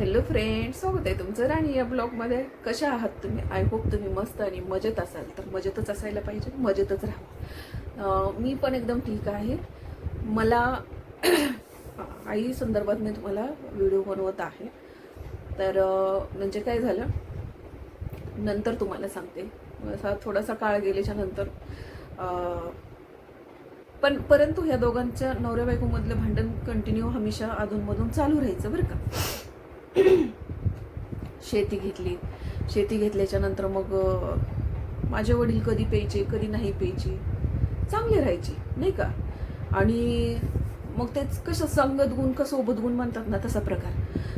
Hello friend स्वागत आहे तुमचं राणी या ब्लॉगमध्ये कशा आहात तुम्ही? आय होप तुम्ही मस्त आणि मजेत असाल. तर मजेतच असायला पाहिजे. मजेतच राहा. मी पण एकदम ठीक आहे. मला आई संदर्भात मी तुम्हाला व्हिडिओ बनवत आहे. तर म्हणजे काय झालं? नंतर तुम्हाला सांगते. असा थोडासा काळ गेल्याच्यानंतर पण परंतु ह्या दोघांच्या नवऱ्या बायकोमधलं भांडण कंटिन्यू हमेशा अधूनमधून चालू राहायचं बरं का. शेती घेतली. शेती घेतल्याच्या नंतर मग माझे वडील कधी प्यायचे कधी नाही प्यायचे. चांगले राहायचे नाही का? आणि मग तेच कसं संगत गुण का सोबत गुण म्हणतात ना तसा प्रकार.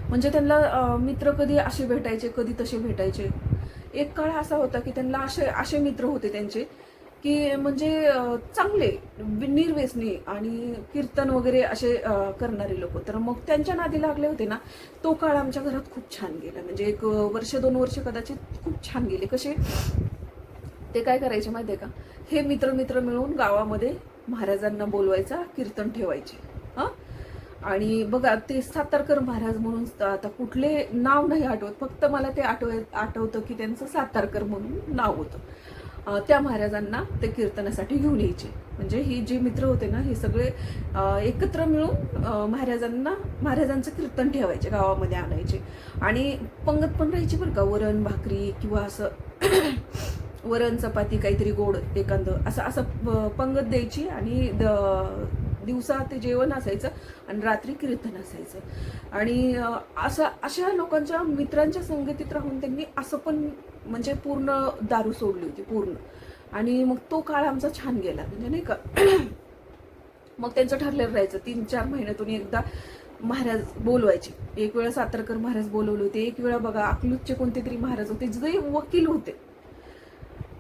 म्हणजे त्यांना मित्र कधी असे भेटायचे कधी तसे भेटायचे. एक काळ असा होता की त्यांना असे असे मित्र होते त्यांचे की म्हणजे चांगले निर्व्यसनी आणि कीर्तन वगैरे असे करणारे लोक. तर मग त्यांच्या नादी लागले होते ना तो काळ आमच्या घरात खूप छान गेला. म्हणजे एक वर्ष दोन वर्ष कदाचित खूप छान गेले. कसे? ते काय करायचे माहितीये का? हे मित्र मित्र मिळून गावामध्ये महाराजांना बोलवायचा कीर्तन ठेवायचे. हा? आणि बघा ते सातारकर महाराज म्हणून आता कुठले नाव नाही आठवत. फक्त मला ते आठव आठवतं की त्यांचं सातारकर म्हणून नाव होतं. त्या महाराजांना ते कीर्तनासाठी घेऊन यायचे. म्हणजे ही जे मित्र होते ना हे सगळे एकत्र मिळून महाराजांना महाराजांचं कीर्तन ठेवायचे गावामध्ये आणायचे. आणि पंगत पण राहायची बरं का वरण भाकरी किंवा असं वरण चपाती काहीतरी गोड एखादं. असं असं प- पंगत द्यायची आणि द- दिवसा ते जेवण असायचं आणि रात्री कीर्तन असायचं. आणि असं अशा लोकांच्या मित्रांच्या संगतीत राहून त्यांनी असं पण म्हणजे पूर्ण दारू सोडली होती पूर्ण. आणि मग तो काळ आमचा छान गेला. म्हणजे नाही का मग त्यांचं ठरलेलं राहायचं. तीन चार महिन्यातून एकदा महाराज बोलवायचे. एक वेळा सातारकर महाराज बोलवले होते. एक वेळा बघा अकलूजचे कोणते तरी महाराज होते जे वकील होते.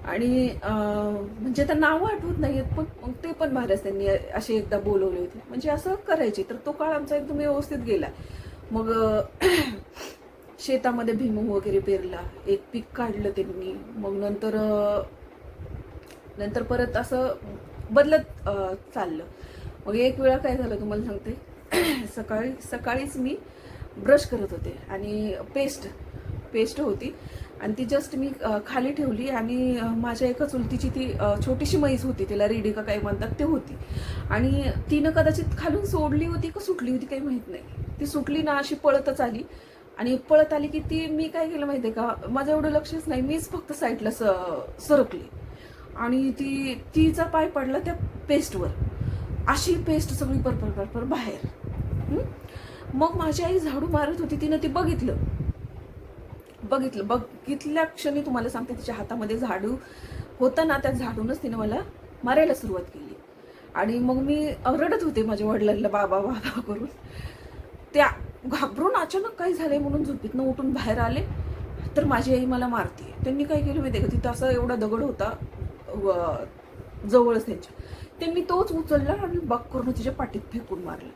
आणि म्हणजे त्या नावं आठवत नाहीयेत पण मग ते पण महाराज त्यांनी असे एकदा बोलवले होते. म्हणजे असं करायचे. तर तो काळ आमचा एकदम व्यवस्थित गेला. मग शेतामध्ये भिमू वगैरे पेरला. एक पीक काढलं त्यांनी. मग नंतर नंतर परत असं बदलत चाललं. मग एक वेळा काय झालं तुम्हाला सांगते. सकाळी सकाळीच मी ब्रश करत होते आणि पेस्ट पेस्ट होती. आणि ती जस्ट मी खाली ठेवली आणि माझ्या एका चुलतीची ती छोटीशी म्हैस होती. तिला रेडी का काय म्हणतात ते होती. आणि तिनं कदाचित खालून सोडली होती का सुटली होती काही माहीत नाही. ती सुटली ना अशी पळतच आली. आणि पळत आली की ती मी काय केलं माहितीये का? माझं एवढं लक्षच नाही. मीच फक्त साईडला स सरकली. आणि ती तिचा पाय पडला त्या पेस्टवर अशी पेस्ट सगळी परपर परपर बाहेर. मग माझी आई झाडू मारत होती. तिनं ती बघितलं. बघितलं. बघितल्या क्षणी तुम्हाला सांगते तिच्या हातामध्ये झाडू होता ना त्या झाडूनच तिनं मला मारायला सुरुवात केली. आणि मग मी रडत होते माझ्या वडिलांना बाबा बाबा करून. त्या घाबरून अचानक काय झाले म्हणून झोपेतनं उठून बाहेर आले. तर माझी आई मला मारते त्यांनी काय केलं माहिती का? तिथं असा एवढा दगड होता व- जवळच त्यांच्या. त्यांनी तोच उचलला आणि बाग करून तिच्या पाठीत फेकून मारलं.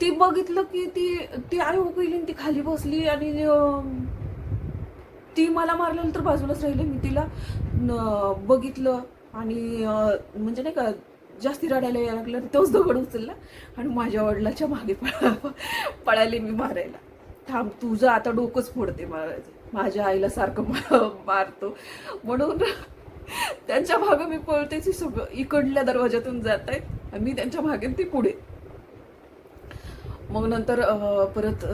ती बघितलं की ती ती आई उकळली आणि ती खाली बसली आणि ती मला मारलेलं तर बाजूलाच राहिले मी तिला बघितलं आणि म्हणजे नाही का जास्ती रडायला यायला लागलं आणि तोच दगड उचलला आणि माझ्या वडिलाच्या मागे पळा पळाले मी मारायला. थांब तुझं आता डोकंच फोडते मारायचं. माझ्या आईला सारखं मा- मारतो. म्हणून त्यांच्या मागं मी पळते ती सगळं इकडल्या दरवाज्यातून जात आहेत आणि मी त्यांच्या मागे ती पुढे. मग नंतर परत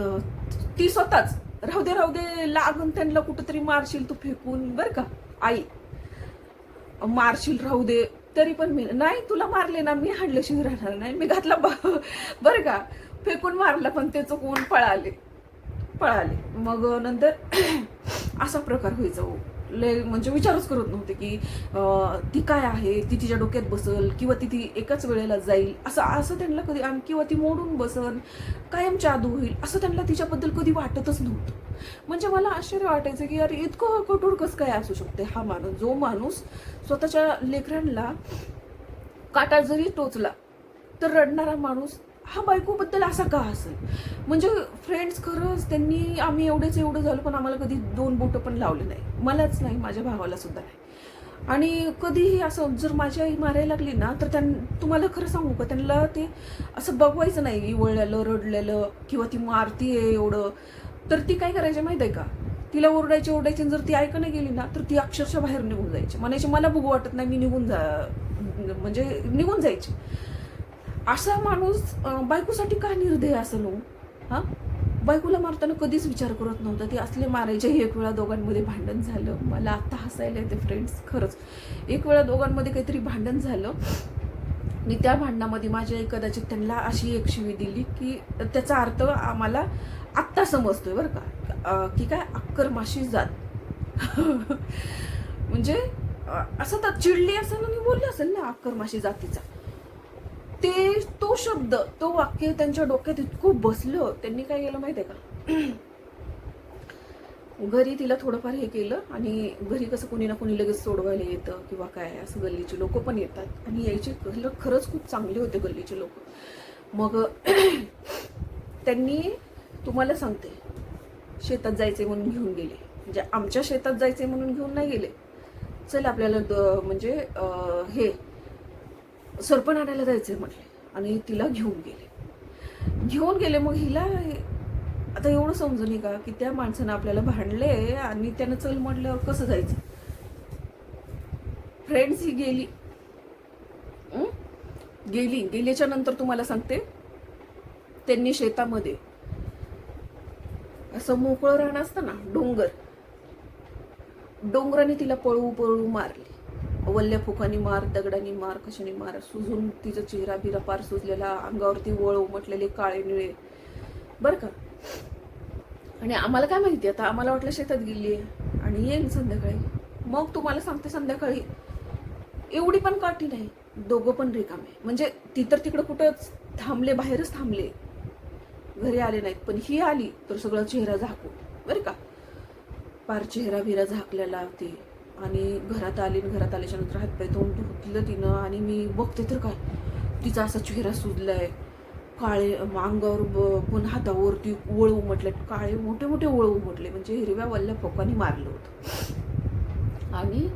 ती स्वतःच राहू दे राहू दे लागून त्यांना कुठंतरी मारशील तू फेकून बरं का? आई मारशील राहू दे. तरी पण मी नाही तुला मारले ना मी हाडल्याशिवाय राहणार नाही मी घातला बरं का? फेकून मारला पण ते चुकवून पळाले. पळाले. मग नंतर असा प्रकार व्हायचा हो. ले लय म्हणजे विचारच करत नव्हते की ती काय आहे? ती तिच्या डोक्यात बसल किंवा ती ती एकाच वेळेला जाईल? असं असं त्यांना कधी आणि किंवा ती मोडून बसन कायम जादू होईल असं त्यांना तिच्याबद्दल कधी वाटतच नव्हतं. म्हणजे मला आश्चर्य वाटायचं की अरे इतकं कठोर कसं काय असू शकते हा माणूस? जो माणूस स्वतःच्या लेकरांना काटा जरी टोचला तर रडणारा माणूस हा बायकोबद्दल असा का असेल? म्हणजे फ्रेंड्स खरंच त्यांनी आम्ही एवढेच एवढं झालो पण आम्हाला कधी दोन बोटं पण लावले नाही. मलाच नाही माझ्या भावाला सुद्धा नाही. आणि कधीही असं जर माझी आई मारायला लागली ना तर त्यां तुम्हाला खरं सांगू का? त्यांना ते असं बघवायचं नाही इवळलेलं रडलेलं किंवा ती मारतीये एवढं. तर ती काय करायची माहिती आहे का? तिला ओरडायची ओरडायची जर ती ऐकणं गेली ना तर ती अक्षरशः बाहेर निघून जायची. म्हणायची मला बघू वाटत नाही मी निघून जा म्हणजे निघून जायची. असा माणूस बायकोसाठी का निर्दय असलो? हां? बायकोला मारताना कधीच विचार करत नव्हता ती असले मारायचे एक वेळा दोघांमध्ये भांडण झालं. मला आत्ता हसायला येते फ्रेंड्स खरंच. एक वेळा दोघांमध्ये काहीतरी भांडण झालं. आणि त्या भांडणामध्ये माझ्या आई कदाचित त्यांना अशी एक शिवी दिली की त्याचा अर्थ आम्हाला आत्ता समजतोय बरं का. की काय? अक्कर माशी जात. म्हणजे असं तर चिडली असेल आणि बोलली असेल ना अक्कर माशी जातीचा. ते तो शब्द तो वाक्य त्यांच्या डोक्यात इतकं बसलं त्यांनी काय केलं माहितीये का? घरी तिला थोडंफार हे केलं आणि घरी कसं कोणी ना कोणी लगेच सोडवायला येतं किंवा काय असं गल्लीचे लोक पण येतात. आणि यायचे खरं- खरंच खूप चांगले होते गल्लीचे लोक. मग त्यांनी तुम्हाला सांगते शेतात जायचे म्हणून घेऊन गेले. म्हणजे आमच्या शेतात जायचे म्हणून घेऊन नाही गेले. चल आपल्याला द- म्हणजे हे सरपण आणायला जायचंय म्हटले. आणि तिला घेऊन गेले. घेऊन गेले मग हिला आता एवढं समजून आहे का की त्या माणसानं आपल्याला भांडले आणि त्यानं चल म्हटलं कसं जायचं? फ्रेंड्स ही गेली. गेली. गेल्याच्यानंतर तुम्हाला सांगते त्यांनी शेतामध्ये असं मोकळं राहणं असतं ना डोंगर डोंगराने तिला पळू पळू मारली. वल्ल्या फुकानी मार दगडानी मार कशाने मार सुजून तिचा चेहरा बिरा पार सुजलेला अंगावरती वळ उमटलेले काळे निळे. बरं का? आणि आम्हाला काय माहिती आता? आम्हाला वाटलं शेतात गेली आहे. आणि येईल संध्याकाळी. मग तुम्हाला सांगते संध्याकाळी. एवढी पण काठी नाही. दोघं पण रिकामे. म्हणजे ती तर तिकडं कुठंच थांबले बाहेरच थांबले. घरी आले नाहीत पण ही आली तर सगळं चेहरा झाकून. बरं का? पार चेहरा बिरा झाकलेला ती. आणि घरात आली आणि घरात आल्याच्यानंतर हातपाय तोंड धुतलं तिनं आणि मी बघते तर काय? तिचा असा चेहरा सुजला आहे काळे अंगावर ब- पण हातावरती वळ उमटले काळे मोठे मोठे वळ उमटले. म्हणजे हिरव्या वल्ल्या फोकाने मारलं होतं. आणि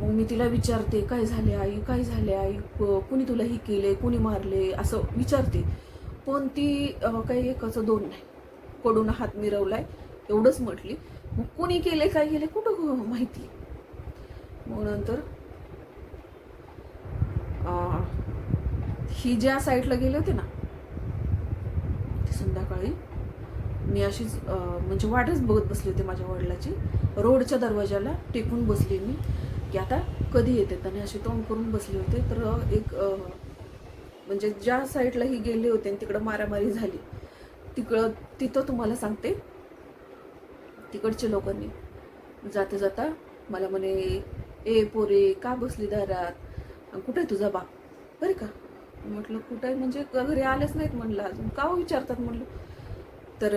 मग मी तिला विचारते काय झाले आई? काय झाले आई? कुणी तुला ही केले कुणी मारले असं विचारते. पण ती काही एकाचं दोन नाही. कडून हात मिरवलाय. एवढंच म्हटली. मग कुणी केले काय केले कुठं माहिती. मग नंतर ही ज्या साईडला गेले होते ना संध्याकाळी मी अशीच म्हणजे वाटच बघत बसली होती माझ्या वडिलाची. रोडच्या दरवाजाला टेकून बसली मी की आता कधी येते? त्याने अशी तोंड करून बसले होते. तर एक म्हणजे ज्या साईडला ही गेले होते आणि तिकडं मारामारी झाली तिकडं तिथं तुम्हाला सांगते तिकडच्या लोकांनी जाता जाता मला म्हणे ए पोरे का बसली दारात? कुठे आहे तुझा बाप? बरं का? म्हटलं कुठं आहे? म्हणजे घरी आलेच नाहीत म्हणलं अजून. का हो विचारतात म्हणलं? तर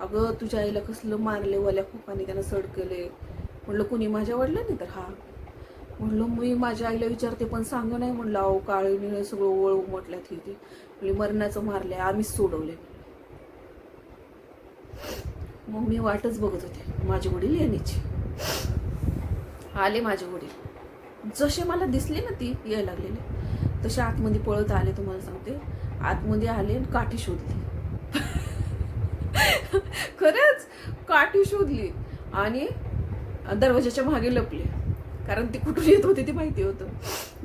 अगं तुझ्या आईला कसलं मारले वल्या खोपाने त्यानं सड केले. म्हणलं कुणी माझ्या वडिलांनी तर हा? म्हणलं मी माझ्या आईला विचारते पण सांग नाही म्हणलं. अहो काळी निळे सगळं ओळ उमटल्यात ही ती. म्हणली मरणाचं मारले आम्हीच सोडवले. मग मी वाटच बघत होते. माझे वडील येण्याची आले माझे वडील. जसे मला दिसले ना ती यायला लागलेले. तसे आतमध्ये पळत आले तुम्हाला सांगते. आतमध्ये आले आणि काठी शोधली. खरंच काठी शोधली आणि दरवाजाच्या मागे लपले. कारण ती कुठून येत होते ते माहिती होतं.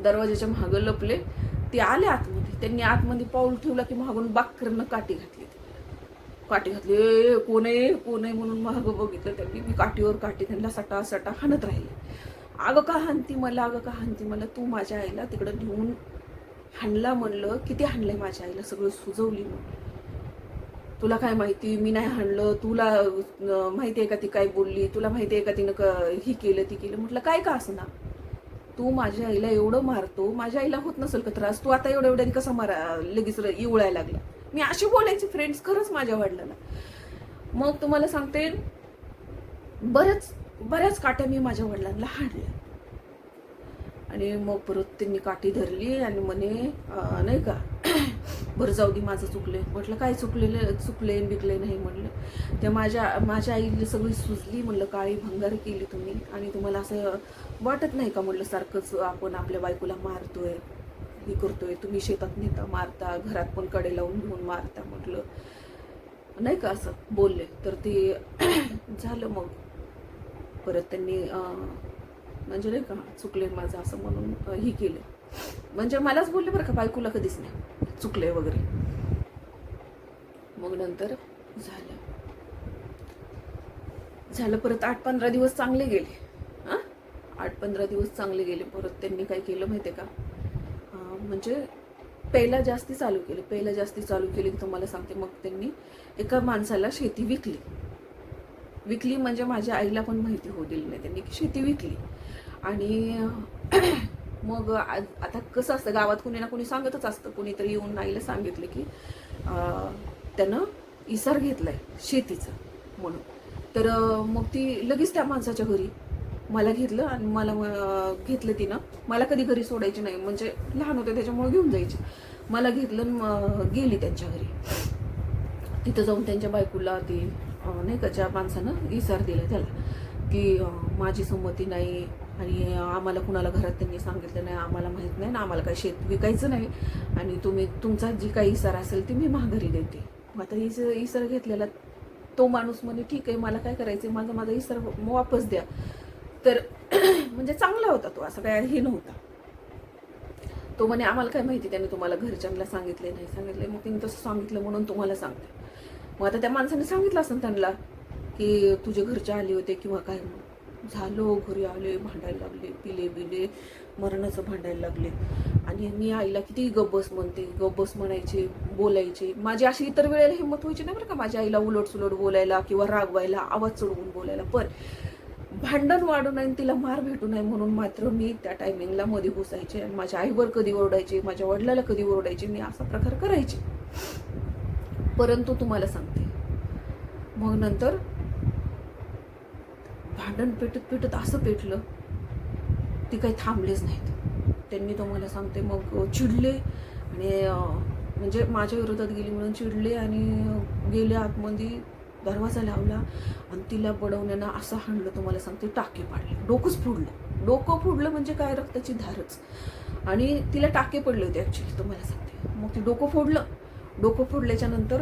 दरवाजाच्या मागं लपले. ते आले आतमध्ये. त्यांनी आतमध्ये पाऊल ठेवला की मागून बाकरनं काठी घातली. काठी घातली. "ए, कोण आहे? कोण आहे? म्हणून मागं बघितलं त्यांनी मी काठीवर काठी त्यांना सटा सटा हाणत राहिले. अगं का हानती मला? अगं का हानती मला? तू माझ्या आईला तिकडं घेऊन हाणला म्हणलं किती हाणलंय माझ्या आईला सगळं सुजवली मग तुला काय माहिती? मी नाही हाणलं. तुला माहिती आहे का ती काय बोलली? तुला माहिती आहे का तिनं क- ही केलं ती केलं? म्हटलं काय का असं ना? तू माझ्या आईला एवढं मारतो. माझ्या आईला होत नसेल का त्रास? तू आता एवढ्या एवढ्याने कसा मारा? लगेच र- इवळायला लागला. मी अशी बोलायची फ्रेंड्स खरंच माझ्या वडिलांना. मग तुम्हाला सांगते बऱ्याच बऱ्याच काट्या मी माझ्या वडिलांना हाडल्या आणि मग परत त्यांनी काठी धरली आणि म्हणे नाही का बरं जाऊ दे माझं चुकले म्हटलं काय चुकलेलं चुकले बिकले नाही? म्हटलं त्या माझ्या माझ्या आईला सगळी सुजली म्हणलं काळी भंगार केली तुम्ही आणि तुम्हाला असं वाटत नाही का? म्हटलं सारखंच आपण आपल्या बायकोला मारतोय. हे करतोय तुम्ही शेतात नेता मारता घरात पण कडे लावून घेऊन मारता म्हटलं. नाही का असं बोलले. तर ते झालं मग. परत त्यांनी म्हणजे नाही का चुकले माझं असं म्हणून ही केलं. म्हणजे मलाच बोलले बरं का बायकोला कधीच नाही. चुकले वगैरे. मग नंतर झालं. झालं परत आठ पंधरा दिवस चांगले गेले. हां आठ पंधरा दिवस चांगले गेले. परत त्यांनी काय केलं माहिती आहे का? म्हणजे पहिला जास्ती चालू केली पेला जास्ती चालू केली की तुम्हाला सांगते मग त्यांनी एका माणसाला शेती विकली. विकली म्हणजे माझ्या आईला पण माहिती होऊ दिली नाही त्यांनी की शेती विकली. आणि मग आ- आता कसं असतं गावात कुणी ना कुणी सांगतच असतं. कुणीतरी येऊन आईला सांगितलं की त्यानं इसार घेतलाय शेतीचा म्हणून. तर मग ती लगेच त्या माणसाच्या घरी मला घेतलं आणि मला घेतलं तिनं. मला कधी घरी सोडायची नाही. म्हणजे लहान होते त्याच्यामुळे घेऊन जायची. मला घेतलं आणि गेली त्यांच्या घरी. तिथं जाऊन त्यांच्या बायकोला ते नाही का ज्या माणसानं इसार दिला त्याला की माझी संमती नाही आणि आम्हाला कुणाला घरात त्यांनी सांगितलं नाही आम्हाला माहीत नाही ना आम्हाला काही शेत विकायचं नाही. आणि तुम्ही तुमचा जी काही इसार असेल ती मी माघारी देते. मग आता इस इसार घेतलेला तो माणूस म्हणे ठीक आहे मला काय करायचं माझा माझा इसार वापस द्या. तर म्हणजे चांगला होता तो असं काय हे नव्हता. तो म्हणे आम्हाला काय माहिती त्याने तुम्हाला घरच्यांना सांगितले नाही सांगितले. मग तिने तसं सांगितलं म्हणून तुम्हाला सांगते. मग आता त्या माणसाने सांगितलं असं त्यांना की तुझे घरचे आले होते किंवा काय म्हणून. झालो घरी आले भांडायला लागले पिले बिले मरणाचं भांडायला लागले. आणि मी आईला किती गब्बस म्हणते गब्बस म्हणायचे बोलायचे. माझी अशी इतर वेळेला हिंमत व्हायची नाही बरं का माझ्या आईला उलट सुलट बोलायला किंवा रागवायला आवाज चढवून बोलायला. पण भांडण वाढू नये आणि तिला मार भेटू नये म्हणून मात्र मी त्या टायमिंगला मध्ये घुसायचे आणि माझ्या आईवर कधी ओरडायचे माझ्या वडिलाला कधी ओरडायचे मी असा प्रकार करायचे. परंतु तुम्हाला सांगते मग नंतर भांडण पेटत पेटत असं पेटलं ती काही थांबलेच नाहीत. त्यांनी तुम्हाला सांगते मग चिडले आणि म्हणजे माझ्या विरोधात गेली म्हणून चिडले आणि गेले आतमध्ये दरवाजा लावला आणि तिला बडवण्यानं असं हाणलं तुम्हाला सांगते टाके पाडले. डोकंच फुडलं. डोकं फुडलं म्हणजे काय? रक्ताची धारच. आणि तिला टाके पडले होते ॲक्च्युली तुम्हाला सांगते. मग ती डोकं फोडलं. डोकं फोडल्याच्या नंतर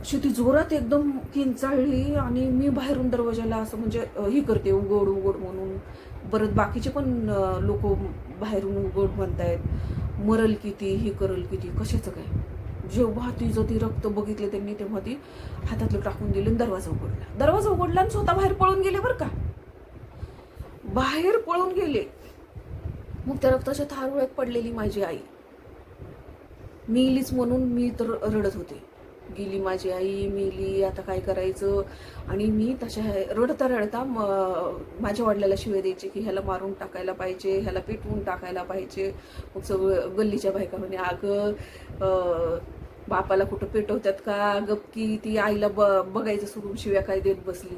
अशी ती जोरात एकदम किंचाळली आणि मी बाहेरून दरवाजाला असं म्हणजे ही करते उघड उघड म्हणून. परत बाकीचे पण लोक बाहेरून उघड म्हणतायत. मरल किती हे करल किती कशाचं काय? जेव्हा तिचं ती रक्त बघितलं त्यांनी तेव्हा ती हातातलं टाकून दिलं आणि दरवाजा उघडला. दरवाजा उघडला आणि स्वतः बाहेर पळून गेले बरं का. बाहेर पळून गेले. मग त्या रक्ताच्या थारुळ्यात पडलेली माझी आई. मिलीच म्हणून मी तर रडत होते. गेली माझी आई मिली आता काय करायचं? आणि मी तशा रडता रडता म- माझ्या वडिलाला शिवे द्यायचे की ह्याला मारून टाकायला पाहिजे ह्याला पेटवून टाकायला पाहिजे. मग सगळं गल्लीच्या बायका म्हणे अगं बापाला कुठं पेटवतात का? गपकी ती आईला ब बघायचं सोडून शिव्या काय देत बसली.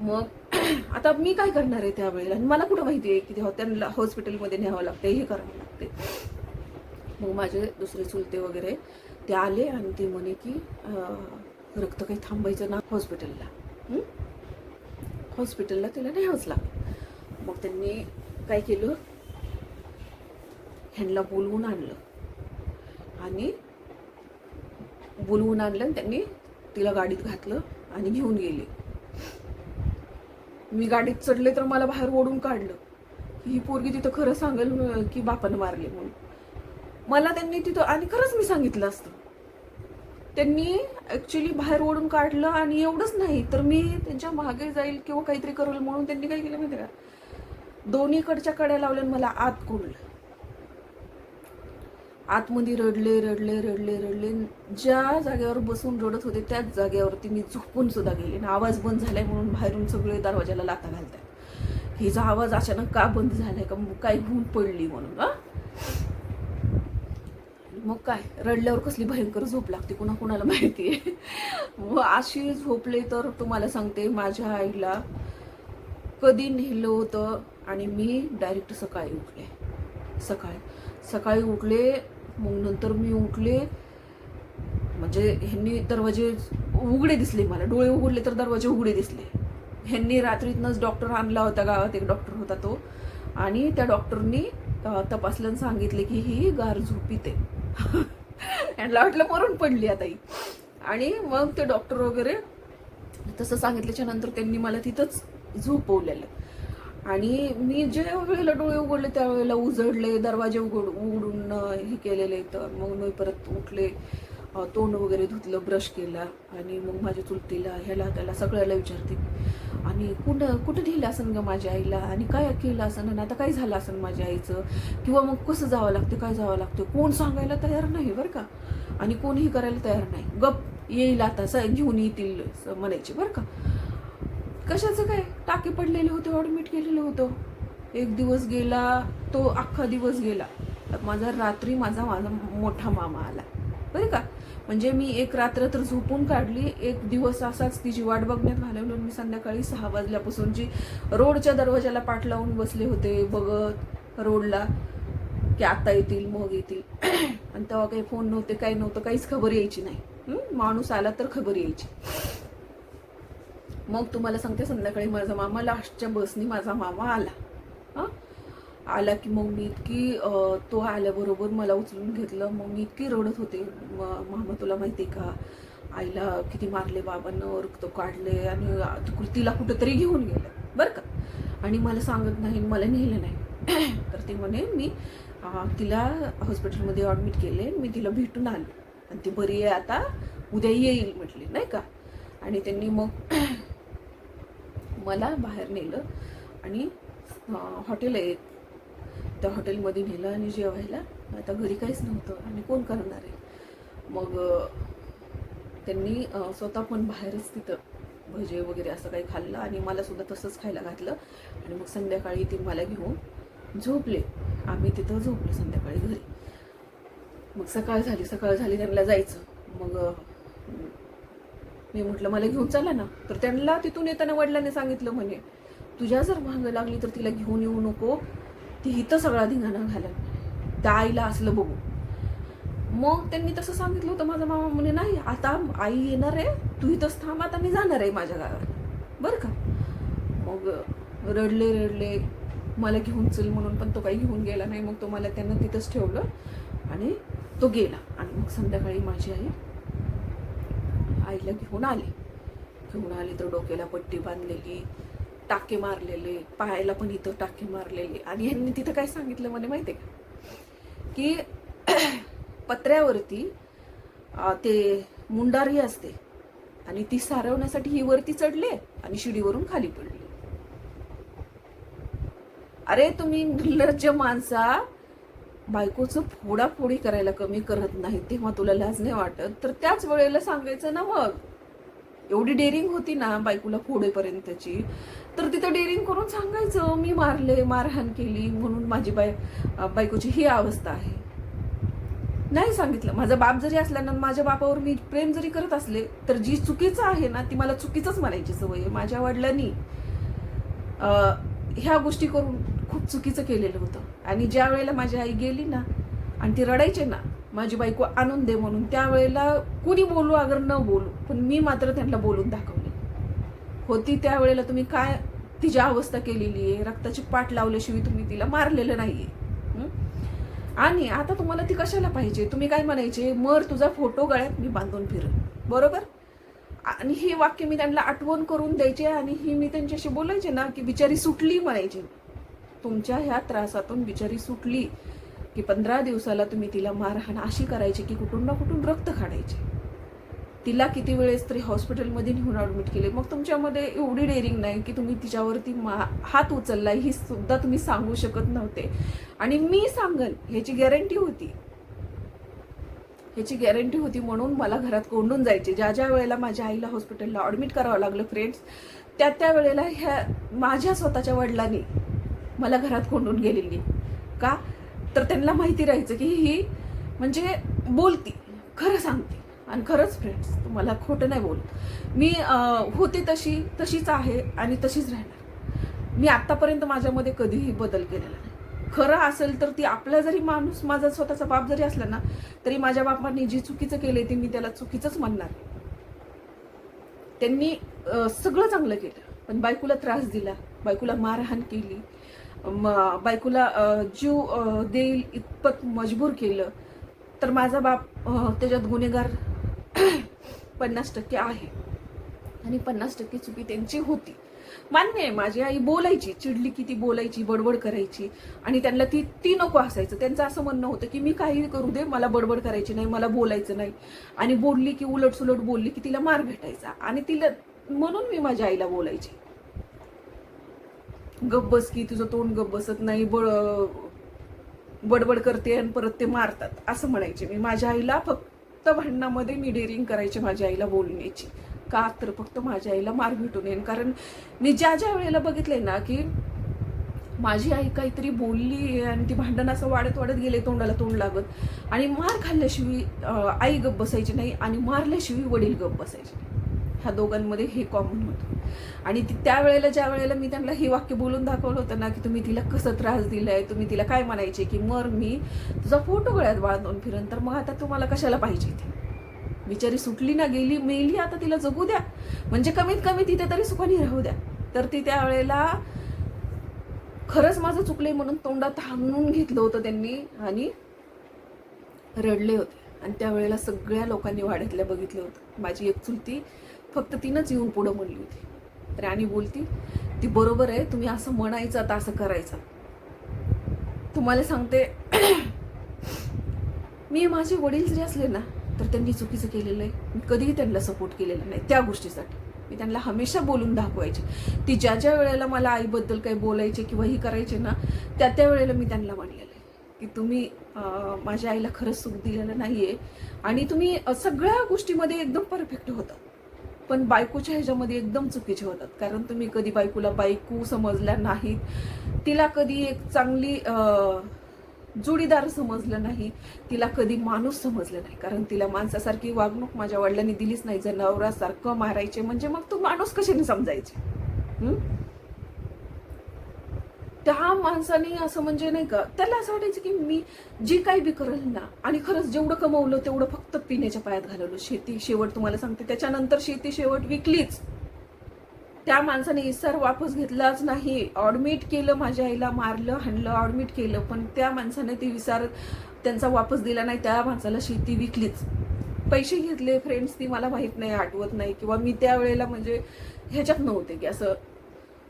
मग आता मी काय करणार आहे त्यावेळेला? आणि मला कुठं माहिती आहे की तेव्हा त्यांना हॉस्पिटलमध्ये न्यावं लागते हे करावं लागते मग माझे दुसरे चुलते वगैरे ते आले आणि ते म्हणे की रक्त काही थांबायचं ना हॉस्पिटलला हॉस्पिटलला तिला न्यावंच लागलं. मग त्यांनी काय केलं? ह्यांना बोलवून आणलं. आणि बोलवून आणलं आणि त्यांनी तिला गाडीत घातलं आणि घेऊन गेले. मी गाडीत चढले तर मला बाहेर ओढून काढलं. ही पोरगी तिथं खरं सांगेल की बापानं मारले म्हणून. मला त्यांनी तिथं आणि खरंच मी सांगितलं असतं. त्यांनी ॲक्च्युली बाहेर ओढून काढलं आणि एवढंच नाही तर मी त्यांच्या मागे जाईल किंवा काहीतरी करेल म्हणून त्यांनी काय केलं माहिती का? दोन्हीकडच्या कड्या लावल्या मला आत कोंडलं आतमध्ये रडले रडले रडले रडले. ज्या जागेवर बसून रडत होते त्याच जागेवरती मी झोपून सुद्धा गेले. आणि आवाज बंद झालाय म्हणून बाहेरून सगळे दरवाजाला लाता घालतात हिचा आवाज अचानक का बंद झालाय? का काय होऊन पडली म्हणून हा? मग काय? रडल्यावर कसली भयंकर झोप लागते कुणा कुणाला माहिती आहे? मग अशी झोपले तर तुम्हाला सांगते माझ्या आईला कधी नेलं होतं आणि मी डायरेक्ट सकाळी उठले. सकाळी. सकाळी उठले मग नंतर मी उठले. म्हणजे ह्यांनी दरवाजे उघडे दिसले मला. डोळे उघडले तर दरवाजे उघडे दिसले. ह्यांनी रात्रीतनंच डॉक्टर आणला होता गावात एक डॉक्टर होता तो. आणि त्या डॉक्टरनी तपासल्यानं सांगितले की ही गार झोपीत आहे यांना वाटलं मरून पडली आता ही. आणि मग ते डॉक्टर वगैरे तसं सांगितल्याच्या नंतर त्यांनी मला तिथंच झोपवलेलं. आणि मी ज्या वेळेला डोळे उघडले त्यावेळेला उजडले दरवाजे उघड उघडून हे केलेले. तर मग मी परत उठले तोंड वगैरे धुतलं ब्रश केला आणि मग माझ्या चुलतीला ह्याला त्याला सगळ्याला विचारते. आणि कुठं कुठं नेलं असन ग माझ्या आईला? आणि काय केलं असन आणि आता काय झालं असन माझ्या आईचं? किंवा मग कसं जावं लागतं काय जावं लागतं? कोण सांगायला तयार नाही बरं का? आणि कोणीही करायला तयार नाही. गप येईल आता स घेऊन येतील म्हणायचे बरं का? कशाचं काय? टाके पडलेले होते ॲडमिट केलेलं होतं. एक दिवस गेला तो अख्खा दिवस गेला. माझा रात्री माझा माझा मोठा मामा आला. बरं का? म्हणजे मी एक रात्र तर झोपून काढली एक दिवस असाच तिची वाट बघण्यात घालवलं मी संध्याकाळी सहा वाजल्यापासून जी रोडच्या दरवाजाला पाठ लावून बसले होते बघत रोडला की आता येतील मग येतील. आणि तेव्हा काही फोन नव्हते काही नव्हतं काहीच खबर यायची नाही. माणूस आला तर खबर यायची. मग तुम्हाला सांगते संध्याकाळी माझा मामा लास्टच्या बसनी माझा मामा आला. हां? आला की मग मी इतकी तो आल्याबरोबर मला उचलून घेतलं. मग मी इतकी रडत होते. मामा तुला माहिती आहे का? आईला किती मारले बाबांना रक्त काढले आणि तिला कुठंतरी घेऊन गेलं. बरं का? आणि मला सांगत नाही मला नेलं नाही. तर ते म्हणे मी तिला हॉस्पिटलमध्ये ॲडमिट केले. मी तिला भेटून आले. आणि ती बरी आहे आता. उद्या येईल म्हटली. नाही का? आणि त्यांनी मग मला बाहेर नेलं आणि हॉटेल आहे त्या हॉटेलमध्ये नेलं आणि जेवायला. आता घरी काहीच नव्हतं आणि कोण करणार आहे? मग त्यांनी स्वतः पण बाहेरच तिथं भजे वगैरे असं काही खाल्लं आणि मला सुद्धा तसंच खायला घातलं. आणि मग संध्याकाळी ते मला घेऊन झोपले. आम्ही तिथं झोपलो संध्याकाळी घरी. मग सकाळ झाली सकाळ झाली त्यांना जायचं. मग मी म्हटलं मला घेऊन चला ना. तर त्यांना तिथून येताना वडिलांनी सांगितलं म्हणे तुझ्या जर भांग लागली तर तिला घेऊन येऊ नको. ती इथं सगळा धिंगाणा घालत. त्या आईला असलं बघू. मग त्यांनी तसं सांगितलं होतं. माझा मामा म्हणे नाही आता आई येणार आहे. तू इथंच थांब. आता मी जाणार आहे माझ्या गावात. बरं का? मग रडले रडले. मला घेऊन चल म्हणून पण तो काही घेऊन गेला नाही. मग तो मला त्यांना तिथंच ठेवलं आणि तो गेला. आणि मग संध्याकाळी माझी आई आईला घेऊन आले. घेऊन आले तर डोक्याला पट्टी बांधलेली टाके मारलेले पायाला पण इथं टाके मारलेले. आणि यांनी तिथं काय सांगितलं म्हणे माहिती आहे का? की पत्र्यावरती ते मुंडारी असते आणि ती सारवण्यासाठी ही वरती चढले आणि शिडीवरून खाली पडले. अरे तुम्ही निर्लज्ज माणसा. बायकोचं फोडाफोडी करायला कमी करत नाही तेव्हा तुला लाज नाही वाटत? तर त्याच वेळेला सांगायचं ना मग एवढी डेअरिंग होती ना बायकोला फोडेपर्यंतची तर तिथं डेअरिंग करून सांगायचं मी मारले मारहाण केली म्हणून माझी बाय बायकोची ही अवस्था आहे. नाही सांगितलं. माझा बाप जरी असला ना माझ्या बापावर मी प्रेम जरी करत असले तर जी चुकीचं आहे ना ती मला चुकीचंच म्हणायची सवय आहे. माझ्या वडिलांनी ह्या गोष्टी करून खूप चुकीचं केलेलं होतं. आणि ज्या वेळेला माझी आई गेली ना आणि ती रडायचे ना माझी बायको आणून दे म्हणून त्यावेळेला कुणी बोलू अगर न बोलू पण मी मात्र त्यांना बोलून दाखवले. होती त्यावेळेला तुम्ही काय तिची अवस्था केलेली आहे? रक्ताची पाठ लावल्याशिवाय तुम्ही तिला मारलेलं नाही आणि आता तुम्हाला ती कशाला पाहिजे? तुम्ही काय म्हणायचे? मर तुझा फोटो गळ्यात मी बांधून फिरन. बरोबर? आणि हे वाक्य मी त्यांना आठवण करून द्यायचे आणि ही मी त्यांच्याशी बोलायचे ना की बिचारी सुटली म्हणायची. तुमच्या ह्या त्रासातून बिचारी सुटली की पंधरा दिवसाला तुम्ही तिला मारहाण अशी करायची की कुठून ना कुठून रक्त काढायचे तिला किती वेळेस तरी हॉस्पिटलमध्ये नेऊन ॲडमिट केले. मग तुमच्यामध्ये एवढी डेअरिंग नाही की तुम्ही तिच्यावरती मा हात उचललाय ही सुद्धा तुम्ही सांगू शकत नव्हते. आणि मी सांगल ह्याची गॅरंटी होती. ह्याची गॅरंटी होती म्हणून मला घरात कोंडून जायचे. ज्या ज्या वेळेला माझ्या आईला हॉस्पिटलला ॲडमिट करावं लागलं फ्रेंड्स त्या त्या वेळेला ह्या माझ्या स्वतःच्या वडिलांनी मला घरात कोंडून गेलेली. का? तर त्यांना माहिती राहायचं की ही म्हणजे बोलती खरं सांगते आणि खरंच फ्रेंड्स तुम्हाला खोटं नाही बोल मी होते तशी तशीच आहे आणि तशीच राहणार. मी आत्तापर्यंत माझ्यामध्ये कधीही बदल केलेला नाही. खरं असेल तर ती आपला जरी माणूस माझा स्वतःचा बाप जरी असला ना तरी माझ्या बापांनी जी चुकीचं केलंय ते मी त्याला चुकीचंच म्हणणार. त्यांनी सगळं चांगलं केलं. पण बायकोला त्रास दिला बायकोला मारहाण केली. बायकोला जीव देईल इतपत मजबूर केलं तर माझा बाप त्याच्यात गुन्हेगार पन्नास टक्के आहे. आणि पन्नास टक्के चुकी त्यांची होती. मान्य आहे माझी आई बोलायची चिडली की ती बोलायची बडबड करायची आणि त्यांना ती ती नको असायचं त्यांचं असं म्हणणं होतं की मी काही करू दे मला बडबड करायची नाही मला बोलायचं नाही. आणि बोलली की उलट सुलट बोलली की तिला मार भेटायचा. आणि तिला म्हणून मी माझ्या आईला बोलायची. गब्बस बस की तुझं तोंड गप बसत नाही बळ बडबड करते आणि परत ते मारतात. असं म्हणायचे मी. माझ्या आईला फक्त भांडणामध्ये मी डेअरिंग करायचे माझ्या आईला बोलण्याची. का तर फक्त माझ्या आईला मार भेटून येईन. कारण मी ज्या ज्या वेळेला बघितलंय ना की माझी आई काहीतरी बोलली आणि ती भांडण असं वाढत वाढत गेले तोंडाला तोंड लागत. आणि मार खाल्ल्याशिवाय आई गप बसायची नाही आणि मारल्याशिवाय वडील गप बसायचे नाही. ह्या दोघांमध्ये हे कॉमन होतं. आणि ती त्यावेळेला ज्या वेळेला मी त्यांना हे वाक्य बोलून दाखवलं होतं ना की तुम्ही तिला कसं त्रास दिलाय तुम्ही तिला काय म्हणायचे की मर मी तुझा फोटो गळ्यात बाळगून फिरन तर मग आता तुम्हाला कशाला पाहिजे ते? बिचारी सुटली ना गेली मेली आता तिला जगू द्या. म्हणजे कमीत कमी तिथे तरी सुखाने राहू द्या. तर ती त्यावेळेला खरंच माझं चुकलंय म्हणून तोंडात हाणून घेतलं होतं त्यांनी आणि रडले होते. आणि त्यावेळेला सगळ्या लोकांनी वाड्यातल्या बघितलं होतं. माझी एक चुलती फक्त तिनंच येऊन पुढं म्हणली होती. राणी बोलती ती बरोबर आहे तुम्ही असं म्हणायचं आता असं करायचं. तुम्हाला सांगते मी माझे वडील जरी असले ना तर त्यांनी चुकीचं केलेलं आहे. मी कधीही त्यांना सपोर्ट केलेला नाही त्या गोष्टीसाठी. मी त्यांना हमेशा बोलून दाखवायचे. ती ज्या ज्या वेळेला मला आईबद्दल काही बोलायचे किंवा ही करायचे ना त्या त्या वेळेला मी त्यांना म्हणलेलं आहे की तुम्ही माझ्या आईला खरंच सुख दिलेलं नाही आहे आणि तुम्ही सगळ्या गोष्टीमध्ये एकदम परफेक्ट होता. पण बायकोच्या ह्याच्यामध्ये एकदम चुकीचे होतात. कारण तुम्ही कधी बायकोला बायको समजल्या नाहीत. तिला कधी एक चांगली जोडीदार समजलं नाही. तिला कधी माणूस समजलं नाही. कारण तिला माणसासारखी वागणूक माझ्या वडिलांनी दिलीच नाही. जनावरासारखं मारायचे. म्हणजे मग तू माणूस कशाने समजायचे? त्या माणसाने असं म्हणजे नाही का त्याला असं वाटायचं की मी जी काही बी करेल ना आणि खरंच जेवढं कमवलं तेवढं फक्त पिण्याच्या पायात घालवलं. शेती शेवट तुम्हाला सांगते त्याच्यानंतर शेती शेवट विकलीच. त्या माणसाने इसार वापस घेतलाच नाही. ऑडमिट केलं माझ्या आईला मारलं हाणलं ऑडमिट केलं पण त्या माणसाने ती विसार त्यांचा वापस दिला नाही त्या माणसाला शेती विकलीच. पैसे घेतले फ्रेंड्स ती मला माहीत नाही आठवत नाही किंवा मी त्यावेळेला म्हणजे ह्याच्यात नव्हते की असं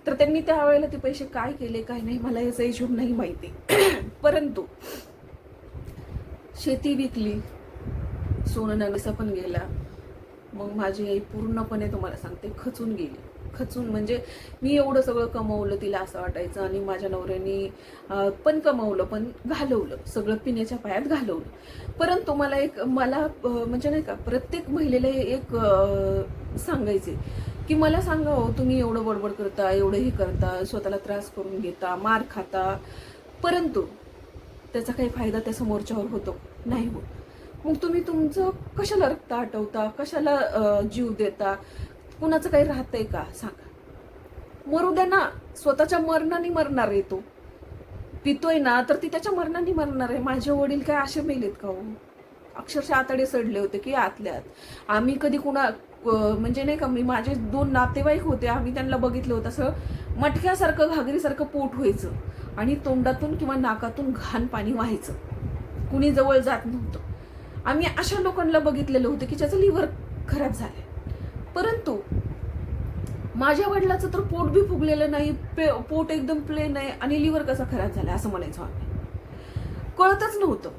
तर त्यांनी त्यावेळेला ते पैसे काय केले काय नाही मला याचा हिशोब नाही माहिती. परंतु शेती विकली सोनं नगसा पण गेला. मग माझी आई पूर्णपणे तुम्हाला सांगते खचून गेली. खचून म्हणजे मी एवढं सगळं कमवलं तिला असं वाटायचं आणि माझ्या नवऱ्याने पण कमवलं पण घालवलं. सगळं पिण्याच्या पायात घालवलं. परंतु मला एक मला म्हणजे नाही का प्रत्येक महिलेला एक सांगायचे. की मला सांगा हो तुम्ही एवढं बडबड करता एवढं हे करता स्वतःला त्रास करून घेता मार खाता. परंतु त्याचा काही फायदा त्या समोरच्यावर होतो नाही होत. मग तुम्ही तुमचं कशाला रक्त आटवता कशाला जीव देता? कुणाचं काही राहतंय का? सांगा. मरू द्या ना स्वतःच्या मरणाने मरणार आहे तो. पितोय ना तर ती त्याच्या मरणाने मरणार आहे. माझे वडील काय असे मेलेत का हो? अक्षरशः आतडे सडले होते की आतल्यात. आम्ही कधी कुणा म्हणजे नाही का मी माझे दोन नातेवाईक होते आम्ही त्यांना बघितलं होतं. असं मटक्यासारखं घागरीसारखं पोट व्हायचं आणि तोंडातून किंवा नाकातून घाण पाणी व्हायचं. कुणी जवळ जात नव्हतं. आम्ही अशा लोकांना बघितलेलं होतं की ज्याचं लिव्हर खराब झालंय. परंतु माझ्या वडिलाचं तर पोट बी फुगलेलं नाही पे- पोट एकदम प्लेन आहे आणि लिव्हर कसा खराब झाला असं म्हणायचो आम्ही. कळतच नव्हतं.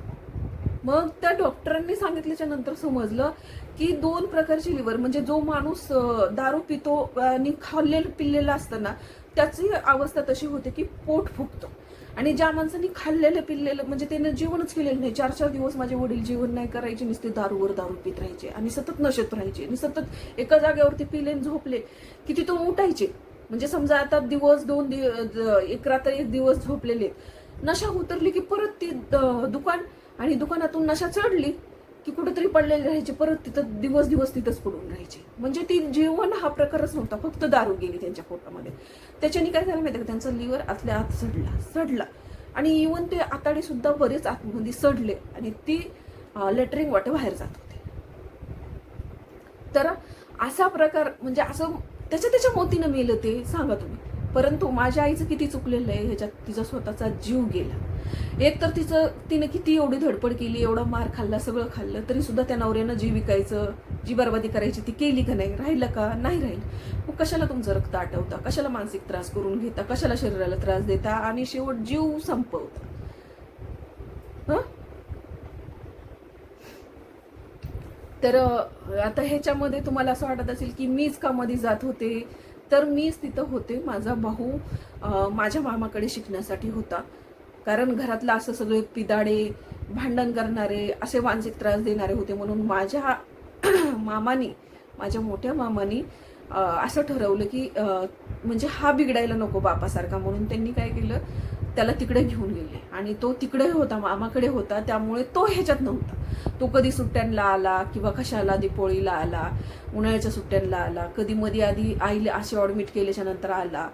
मग त्या डॉक्टरांनी सांगितल्याच्या नंतर समजलं की दोन प्रकारची लिव्हर म्हणजे जो माणूस दारू पितो आणि खाल्लेलं पिल्लेलं असताना त्याची अवस्था तशी होते की पोट फुगतं. आणि ज्या माणसांनी खाल्लेलं पिल्लेलं म्हणजे त्यानं जीवनच केलेलं नाही. चार चार दिवस माझे वडील जीवन नाही करायचे नुसते दारूवर दारू पित राहायचे आणि सतत नशेत राहायचे आणि सतत एका जागेवरती पिले आणि झोपले की तिथून उठायचे. म्हणजे समजा आता दिवस दोन दिवस एक रात्र एक दिवस झोपलेले. नशा उतरली की परत ती दुकान आणि दुकानातून नशा चढली की कुठेतरी पडलेली राहायची. परत तिथं दिवस दिवस तिथंच पडून राहायची. म्हणजे ती जेवण हा प्रकारच नव्हता. फक्त दारू गेली त्यांच्या पोटामध्ये. त्याच्याने काय झालं माहिती का? त्यांचा लिव्हर आतल्या आत सडला सडला. आणि इवन ते आताडे सुद्धा बरेच आतमध्ये सडले आणि ती लेटरिंग वाटे बाहेर जात होते. तर असा प्रकार म्हणजे असं त्याच्या त्याच्या मोतीनं मेलं ते. सांगा तुम्ही. परंतु माझ्या आईचं किती चुकलेलं आहे ह्याच्यात तिचा स्वतःचा जीव गेला. एक तर तिचं तिने किती एवढी धडपड केली एवढा मार खाल्ला सगळं खाल्लं तरी सुद्धा त्या नवऱ्यानं जीव विकायचं जी बरबादी करायची ती केली का नाही? राहिलं का? नाही राहील. मग कशाला तुमचं रक्त आटवता? कशाला मानसिक त्रास करून घेता? कशाला शरीराला त्रास देता? आणि शेवट जीव संपवता. हं? तर आता ह्याच्यामध्ये तुम्हाला असं वाटत असेल की मीच का मध्ये जात होते? तर मीच तिथं होते. माझा भाऊ माझ्या मामाकडे शिकण्यासाठी होता. कारण घरातलं असं सगळे पिदाडे भांडण करणारे असे मानसिक त्रास देणारे होते. म्हणून माझ्या मामानी माझ्या मोठ्या मामानी असं ठरवलं की म्हणजे हा बिघडायला नको बापासारखा. म्हणून त्यांनी काय केलं त्याला तिकडे घेऊन गेले. आणि तो तिकडे होता मामाकडे होता त्यामुळे तो ह्याच्यात नव्हता. तो कधी सुट्ट्यांना आला किंवा कशाला दिपोळीला आला उन्हाळ्याच्या सुट्ट्यांना आला कधी मध्ये आधी आईला असे ऑडमिट केल्याच्यानंतर आला.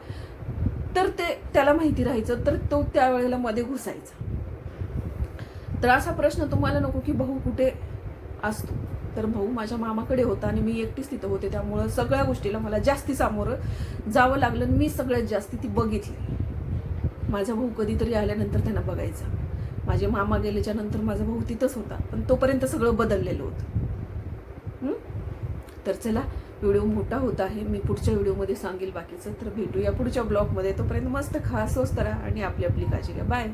तर ते त्याला माहिती राहायचं तर तो त्यावेळेला मध्ये घुसायचा. तर असा प्रश्न तुम्हाला नको की भाऊ कुठे असतो. तर भाऊ माझ्या मामाकडे होता आणि मी एकटीच तिथं होते. त्यामुळं सगळ्या गोष्टीला मला जास्ती सामोरं जावं लागलं. आणि मी सगळ्यात जास्ती ती बघितली. माझा भाऊ कधीतरी आल्यानंतर त्यांना बघायचा. माझे मामा गेल्याच्यानंतर माझा भाऊ तिथंच होता. पण तोपर्यंत सगळं बदललेलं होतं. तर चला व्हिडिओ मोठा होत आहे. मी पुढच्या व्हिडिओमध्ये सांगेल बाकीचं. तर भेटूया पुढच्या ब्लॉगमध्ये. तोपर्यंत मस्त खा स्वस्त राहा आणि आपली आपली काळजी घ्या. बाय.